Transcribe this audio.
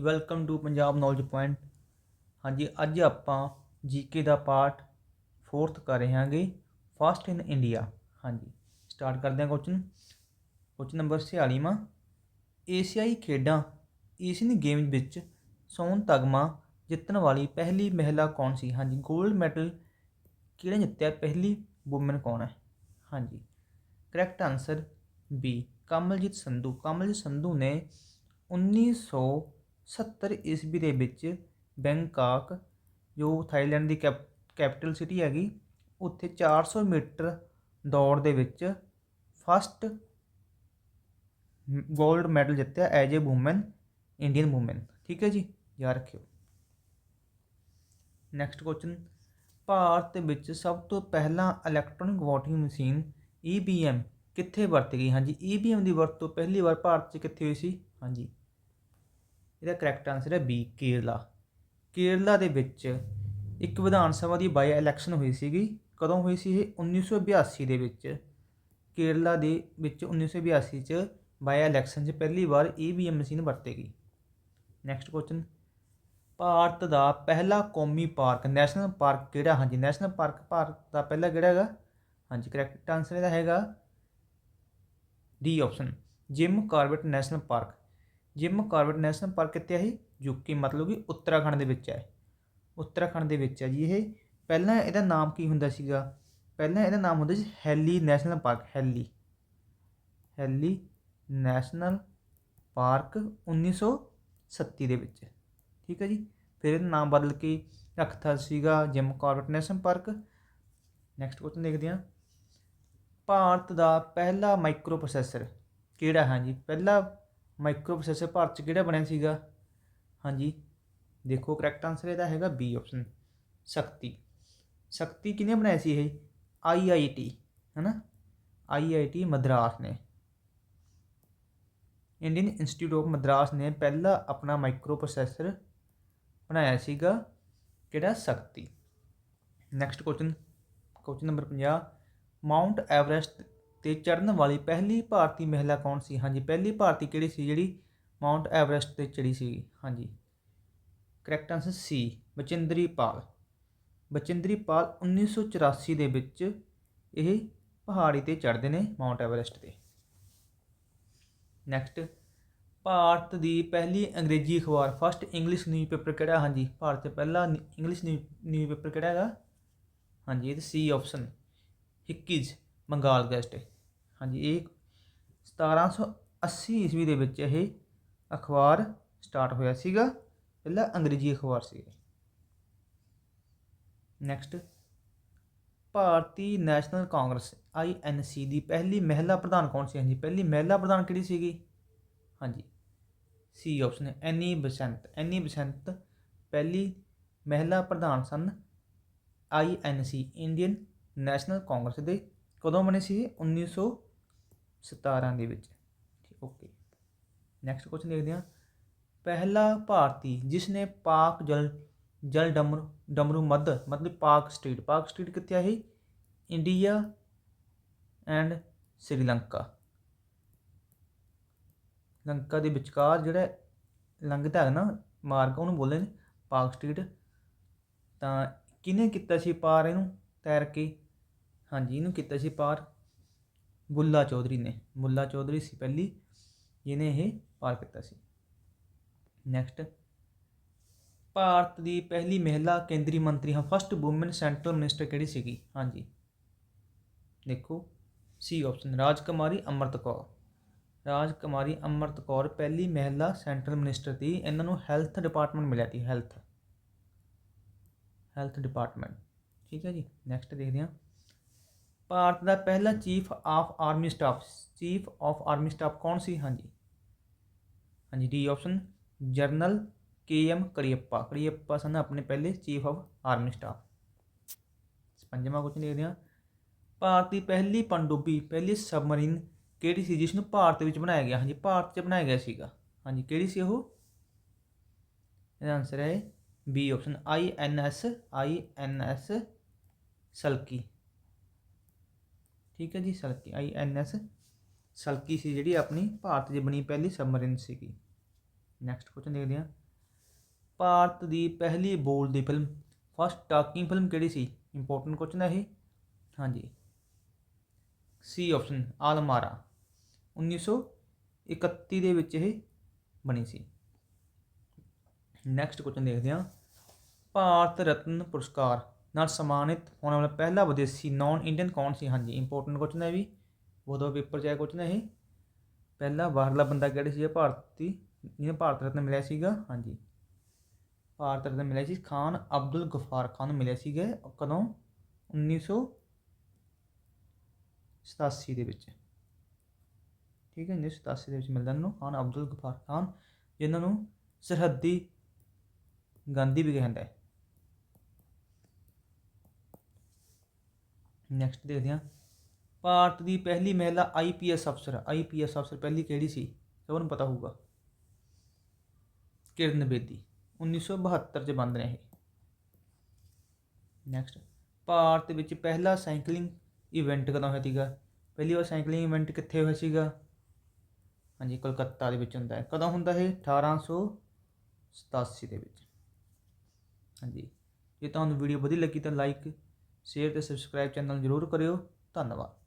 Welcome to Punjab knowledge point ਹਾਂਜੀ, ਅੱਜ ਆਪਾਂ ਜੀਕੇ ਦਾ ਪਾਰਟ 4th ਕਰ ਰਹੇ ਹਾਂਗੇ ਫਸਟ ਇਨ ਇੰਡੀਆ ਹਾਂਜੀ ਸਟਾਰਟ ਕਰਦੇ ਹਾਂ ਕੁਐਸਚਨ ਕੁਐਸਚਨ ਨੰਬਰ 46ਵਾਂ ਏਸ਼ੀਆਈ ਖੇਡਾਂ ਏਸ਼ੀਅਨ ਗੇਮਜ਼ ਵਿੱਚ ਸੋਨ ਤਗਮਾ ਜਿੱਤਣ ਵਾਲੀ ਪਹਿਲੀ ਮਹਿਲਾ ਕੌਣ ਸੀ? ਹਾਂਜੀ 골ਡ ਮੈਡਲ ਕਿਹਨੇ ਜਿੱਤਿਆ? ਪਹਿਲੀ ਔਮਨ ਕੌਣ ਹੈ? ਹਾਂਜੀ correct answer B Kamaljit Sandhu. Kamaljit Sandhu ਨੇ 1970 ਈਸਵੀ ਦੇ ਵਿੱਚ ਬੈਂਕਾਕ, ਜੋ ਥਾਈਲੈਂਡ ਦੀ ਕੈਪ, ਕੈਪੀਟਲ ਸਿਟੀ ਹੈਗੀ, ਉੱਥੇ 400 ਮੀਟਰ ਦੌੜ ਦੇ ਵਿੱਚ ਫਸਟ ਗੋਲਡ ਮੈਡਲ ਜਿੱਤਿਆ as a woman, Indian woman. ਠੀਕ ਹੈ ਜੀ? ਯਾਦ ਰੱਖਿਓ। ਨੈਕਸਟ ਕੁਐਸਚਨ ਭਾਰਤ ਵਿੱਚ ਸਭ ਤੋਂ ਪਹਿਲਾਂ ਇਲੈਕਟ੍ਰੋਨਿਕ VOTING ਮਸ਼ੀਨ EVM ਕਿੱਥੇ ਵਰਤੀ ਗਈ? ਹਾਂਜੀ EVM ਦੀ ਵਰਤੋਂ ਪਹਿਲੀ ਵਾਰ ਭਾਰਤ 'ਚ ਕਿੱਥੇ ਹੋਈ ਸੀ? ਹਾਂਜੀ। ਇਹਦਾ ਕਰੈਕਟ ਆਨਸਰ ਹੈ ਬੀ ਕੇਰਲਾ। ਕੇਰਲਾ ਦੇ ਵਿੱਚ ਇੱਕ ਵਿਧਾਨ ਸਭਾ ਦੀ ਬਾਈ ਇਲੈਕਸ਼ਨ ਹੋਈ ਸੀਗੀ। ਕਦੋਂ ਹੋਈ ਸੀ ਇਹ? 1982 ਦੇ ਵਿੱਚ। ਕੇਰਲਾ ਦੇ ਵਿੱਚ 1982 ਚ ਬਾਈ ਇਲੈਕਸ਼ਨ 'ਚ ਪਹਿਲੀ ਵਾਰ ਈਵੀਐਮ ਮਸ਼ੀਨ ਵਰਤੀ ਗਈ। ਨੈਕਸਟ ਕੁਐਸਚਨ ਭਾਰਤ ਦਾ ਪਹਿਲਾ ਕੌਮੀ ਪਾਰਕ ਨੈਸ਼ਨਲ ਪਾਰਕ ਕਿਹੜਾ? ਹਾਂਜੀ ਨੈਸ਼ਨਲ ਪਾਰਕ ਭਾਰਤ ਦਾ ਪਹਿਲਾ ਕਿਹੜਾ ਹੈਗਾ? ਹਾਂਜੀ ਕਰੈਕਟ ਆਨਸਰ ਇਹਦਾ ਹੈਗਾ D option Jim Corbett national park Jim Corbett national park ਕਿੱਥੇ ਹੈ ਇਹ? ਯੂਕੇ ਮਤਲਬ ਕਿ ਉੱਤਰਾਖੰਡ ਦੇ ਵਿੱਚ ਹੈ ਉੱਤਰਾਖੰਡ ਦੇ ਵਿੱਚ ਹੈ ਜੀ ਇਹ। ਪਹਿਲਾਂ ਇਹਦਾ ਨਾਮ ਕੀ ਹੁੰਦਾ ਸੀਗਾ? ਪਹਿਲਾਂ ਇਹਦਾ ਨਾਮ ਹੁੰਦਾ ਸੀ Hailey national park Hailey Hailey national park 1937 ਦੇ ਵਿੱਚ। ਠੀਕ ਹੈ ਜੀ? ਫਿਰ ਇਹਦਾ ਨਾਮ ਬਦਲ ਕੇ ਰੱਖਤਾ ਸੀਗਾ Jim Corbett national park next question ਦੇਖਦੇ ਹਾਂ। ਭਾਰਤ ਦਾ ਪਹਿਲਾ ਮਾਈਕਰੋ ਪ੍ਰੋਸੈਸਰ ਕਿਹੜਾ? ਹੈ ਜੀ ਪਹਿਲਾ ਮਾਈਕਰੋ ਪ੍ਰੋਸੈਸਰ ਭਾਰਤ 'ਚ ਕਿਹੜਾ ਬਣਿਆ ਸੀਗਾ? ਹਾਂਜੀ। ਦੇਖੋ ਕਰੈਕਟ ਆਨਸਰ ਇਹਦਾ ਹੈਗਾ ਬੀ ਆਪਸ਼ਨ ਸ਼ਕਤੀ। ਸ਼ਕਤੀ ਕਿਹਨੇ ਬਣਾਇਆ ਸੀ ਇਹ? ਆਈਆਈਟੀ ਹੈਨਾ? ਆਈਆਈਟੀ ਮਦਰਾਸ ਨੇ। ਇੰਡੀਅਨ ਇੰਸਟੀਚਿਊਟ ਆਫ ਮਦਰਾਸ ਨੇ ਪਹਿਲਾ ਆਪਣਾ ਮਾਈਕਰੋ ਪ੍ਰੋਸੈਸਰ ਬਣਾਇਆ ਸੀਗਾ, ਕਿਹੜਾ? Shakti. Next question question number 50 Mount Everest ਤੇ ਚੜ੍ਹਨ ਵਾਲੀ ਪਹਿਲੀ ਭਾਰਤੀ ਮਹਿਲਾ ਕੌਣ ਸੀ? ਹਾਂਜੀ, ਪਹਿਲੀ ਭਾਰਤੀ ਕਿਹੜੀ ਸੀ ਜਿਹੜੀ ਮਾਊਂਟ ਐਵਰੈਸਟ ਤੇ ਚੜੀ ਸੀ? ਹਾਂਜੀ। ਕਰੈਕਟ ਆਨਸਰ ਸੀ ਬਚਿੰਦਰੀ ਪਾਲ। ਬਚਿੰਦਰੀ ਪਾਲ 1984 ਦੇ ਵਿੱਚ ਇਹ ਪਹਾੜੀ ਤੇ ਚੜ੍ਹਦੇ ਨੇ ਮਾਊਂਟ ਐਵਰੈਸਟ ਤੇ। ਨੈਕਸਟ ਭਾਰਤ ਦੀ ਪਹਿਲੀ ਅੰਗਰੇਜ਼ੀ ਅਖਬਾਰ ਫਸਟ ਇੰਗਲਿਸ਼ ਨਿਊਜ਼ਪੇਪਰ ਕਿਹੜਾ? ਹਾਂਜੀ, ਭਾਰਤ ਦਾ ਪਹਿਲਾ ਇੰਗਲਿਸ਼ ਨਿਊਜ਼ਪੇਪਰ ਕਿਹੜਾ ਹੈਗਾ? ਹਾਂਜੀ, ਇਹ C option Hicky's Bengal gazette ਹਾਂਜੀ, ਇਹ 1780 ਈਸਵੀ ਦੇ ਵਿੱਚ ਇਹ ਅਖਬਾਰ ਸਟਾਰਟ ਹੋਇਆ ਸੀਗਾ, ਪਹਿਲਾ ਅੰਗਰੇਜ਼ੀ ਅਖਬਾਰ ਸੀ ਨੈਕਸਟ ਭਾਰਤੀ ਨੈਸ਼ਨਲ ਕਾਂਗਰਸ ਆਈਐਨਸੀ ਦੀ ਪਹਿਲੀ ਮਹਿਲਾ ਪ੍ਰਧਾਨ ਕੌਣ ਸੀ? ਹਾਂਜੀ, ਪਹਿਲੀ ਮਹਿਲਾ ਪ੍ਰਧਾਨ ਕਿਹੜੀ ਸੀਗੀ? ਹਾਂਜੀ ਸੀ ਆਪਸ਼ਨ ਹੈ ਐਨੀ ਬਸੰਤ ਐਨੀ ਬਸੰਤ ਪਹਿਲੀ ਮਹਿਲਾ ਪ੍ਰਧਾਨ ਸਨ ਆਈਐਨਸੀ ਇੰਡੀਅਨ ਨੈਸ਼ਨਲ ਕਾਂਗਰਸ ਦੇ ਕਦੋਂ ਬਣੇ ਸੀ? 1917 ਦੇ ਵਿੱਚ। ਓਕੇ। ਨੈਕਸਟ ਕੁਐਸਚਨ ਦੇਖਦੇ ਹਾਂ। ਪਹਿਲਾ ਭਾਰਤੀ ਜਿਸ ਨੇ ਪਾਕ ਜਲ ਜਲ ਡਮਰੂ ਡਮਰੂ ਮੱਧ, ਮਤਲਬ ਪਾਕ ਸਟੇਟ ਪਾਕ ਸਟੇਟ ਕਿੱਥੇ ਆ ਇਹ? India and Sri Lanka. ਲੰਕਾ ਦੇ ਵਿਚਕਾਰ ਜਿਹੜਾ ਲੰਘਦਾ ਹੈ ਨਾ ਮਾਰਗ ਉਹਨੂੰ ਬੋਲਦੇ ਨੇ ਪਾਕ ਸਟੇਟ। ਤਾਂ ਕਿਹਨੇ ਕੀਤਾ ਸੀ ਪਾਰ ਇਹਨੂੰ? ਤੈਰ ਕੇ ਹਾਂਜੀ, ਇਹਨੂੰ ਕੀਤਾ ਸੀ ਪਾਰ ਬੁੱਲਾ ਚੌਧਰੀ ਨੇ। ਮੁੱਲਾ ਚੌਧਰੀ ਸੀ ਪਹਿਲੀ, ਜਿਹਨੇ ਇਹ ਪਾਰ ਕੀਤਾ ਸੀ। ਨੈਕਸਟ ਭਾਰਤ ਦੀ ਪਹਿਲੀ ਮਹਿਲਾ ਕੇਂਦਰੀ ਮੰਤਰੀ ਹਾਂ। ਫਸਟ ਔਮਨ ਸੈਂਟਰਲ ਮਿਨਿਸਟਰ ਕਿਹੜੀ ਸੀਗੀ? ਹਾਂਜੀ। ਦੇਖੋ ਸੀ ਆਪਸ਼ਨ ਰਾਜਕੁਮਾਰੀ ਅਮਰਤ ਕੌਰ। ਰਾਜਕੁਮਾਰੀ ਅਮਰਤ ਕੌਰ ਪਹਿਲੀ ਮਹਿਲਾ ਸੈਂਟਰਲ ਮਿਨਿਸਟਰ ਸੀ। ਇਹਨਾਂ ਨੂੰ ਹੈਲਥ ਡਿਪਾਰਟਮੈਂਟ ਮਿਲਿਆ ਸੀ ਹੈਲਥ ਹੈਲਥ ਡਿਪਾਰਟਮੈਂਟ ਠੀਕ ਹੈ ਜੀ। ਨੈਕਸਟ ਦੇਖਦੇ ਹਾਂ। ਭਾਰਤ ਦਾ ਪਹਿਲਾ chief of army staff chief of army staff ਕੌਣ ਸੀ? ਹਾਂਜੀ। ਹਾਂਜੀ D option general K M Cariappa Cariappa ਸਨ ਆਪਣੇ ਪਹਿਲੇ ਚੀਫ ਆਫ ਆਰਮੀ ਸਟਾਫ ਪੰਜਵਾਂ ਕੁਐਸਚਨ ਦੇਖਦੇ ਹਾਂ। ਭਾਰਤ ਦੀ ਪਹਿਲੀ ਪਣਡੁੱਬੀ, ਪਹਿਲੀ ਸਬਮਰੀਨ ਕਿਹੜੀ ਸੀ ਜਿਸ ਨੂੰ ਭਾਰਤ ਵਿੱਚ ਬਣਾਇਆ ਗਿਆ? ਹਾਂਜੀ, ਭਾਰਤ 'ਚ ਬਣਾਇਆ ਗਿਆ ਸੀਗਾ। ਹਾਂਜੀ, ਕਿਹੜੀ ਸੀ ਉਹ? ਇਹਦਾ ਆਨਸਰ ਹੈ B option I N S I N S Shalki. ਠੀਕ ਹੈ ਜੀ, ਸਲਕੀ, ਆਈ ਐਨ ਐਸ, ਸਲਕੀ ਸੀ ਜਿਹੜੀ ਆਪਣੀ, ਭਾਰਤ 'ਚ ਬਣੀ ਪਹਿਲੀ ਸਬਮਰੀਨ ਸੀਗੀ। ਨੈਕਸਟ ਕੁਐਸਚਨ ਦੇਖਦੇ ਹਾਂ। ਭਾਰਤ ਦੀ ਪਹਿਲੀ ਬੋਲਦੀ ਫਿਲਮ ਫਸਟ ਟਾਕਿੰਗ ਫਿਲਮ ਕਿਹੜੀ ਸੀ? ਇੰਪੋਰਟੈਂਟ ਕੁਐਸਚਨ ਹੈ ਇਹ। ਹਾਂਜੀ। ਸੀ ਆਪਸ਼ਨ ਆਲਮਾਰਾ 1931 ਦੇ ਵਿੱਚ ਇਹ ਬਣੀ ਸੀ। ਨੈਕਸਟ ਕੁਐਸਚਨ ਦੇਖਦੇ ਹਾਂ। ਭਾਰਤ ਰਤਨ ਪੁਰਸਕਾਰ ਨਾਲ ਸਨਮਾਨਿਤ ਹੋਣ ਵਾਲਾ ਪਹਿਲਾ ਵਿਦੇਸ਼ੀ ਨਾਨ ਇੰਡੀਅਨ ਕੌਣ ਸੀ? ਹਾਂਜੀ ਇੰਪੋਰਟੈਂਟ ਕੁਐਸਚਨ ਹੈ ਵੀ। ਉਹਦਾ ਪੇਪਰ 'ਚ ਆਇਆ ਕੁਐਸਚਨ ਹੈ ਇਹ। ਪਹਿਲਾ ਬਾਹਰਲਾ ਬੰਦਾ ਕਿਹੜਾ ਸੀ ਭਾਰਤੀ, ਜਿਹਨੇ ਭਾਰਤ ਰਤਨ ਮਿਲਿਆ ਸੀਗਾ। ਹਾਂਜੀ। ਭਾਰਤ ਰਤਨ ਮਿਲਿਆ ਸੀ ਖਾਨ ਅਬਦੁਲ ਗਫਾਰ ਖਾਨ ਨੂੰ ਮਿਲਿਆ ਸੀਗਾ ਕਦੋਂ? 1987 ਦੇ ਵਿੱਚ। ਠੀਕ ਹੈ 1987 ਦੇ ਵਿੱਚ ਮਿਲਦਾ ਇਹਨਾਂ ਨੂੰ ਖਾਨ ਅਬਦੁਲ ਗਫਾਰ ਖਾਨ ਜਿਨ੍ਹਾਂ ਨੂੰ ਸਰਹੱਦੀ ਗਾਂਧੀ ਵੀ ਕਹਿੰਦਾ ਹੈ। ਨੈਕਸਟ ਦੇਖਦੇ ਹਾਂ। ਭਾਰਤ ਦੀ ਪਹਿਲੀ ਮਹਿਲਾ ਆਈਪੀਐਸ ਅਫਸਰ ਆਈਪੀਐਸ ਅਫਸਰ ਪਹਿਲੀ ਕਿਹੜੀ ਸੀ? ਸਭ ਨੂੰ ਪਤਾ ਹੋਊਗਾ। ਕਿਰਨ ਬੇਦੀ। 1972 ਚ ਬੰਦ ਨੇ ਇਹ। ਨੈਕਸਟ ਭਾਰਤ ਵਿੱਚ ਪਹਿਲਾ ਸਾਈਕਲਿੰਗ ਇਵੈਂਟ ਕਦੋਂ ਹੋਇਆ ਸੀਗਾ? ਪਹਿਲੀ ਵਾਰ ਸਾਈਕਲਿੰਗ ਇਵੈਂਟ ਕਿੱਥੇ ਹੋਇਆ ਸੀਗਾ? ਹਾਂਜੀ, ਕੋਲਕਾਤਾ ਦੇ ਵਿੱਚ ਹੁੰਦਾ ਹੈ। ਕਦੋਂ ਹੁੰਦਾ ਇਹ? 1887 ਦੇ ਵਿੱਚ। ਹਾਂਜੀ। ਜੇ ਤੁਹਾਨੂੰ ਵੀਡੀਓ ਵਧੀਆ ਲੱਗੀ ਤਾਂ ਲਾਈਕ ਸ਼ੇਅਰ ਤੇ ਸਬਸਕ੍ਰਾਈਬ ਚੈਨਲ ਜ਼ਰੂਰ ਕਰਿਓ। ਧੰਨਵਾਦ।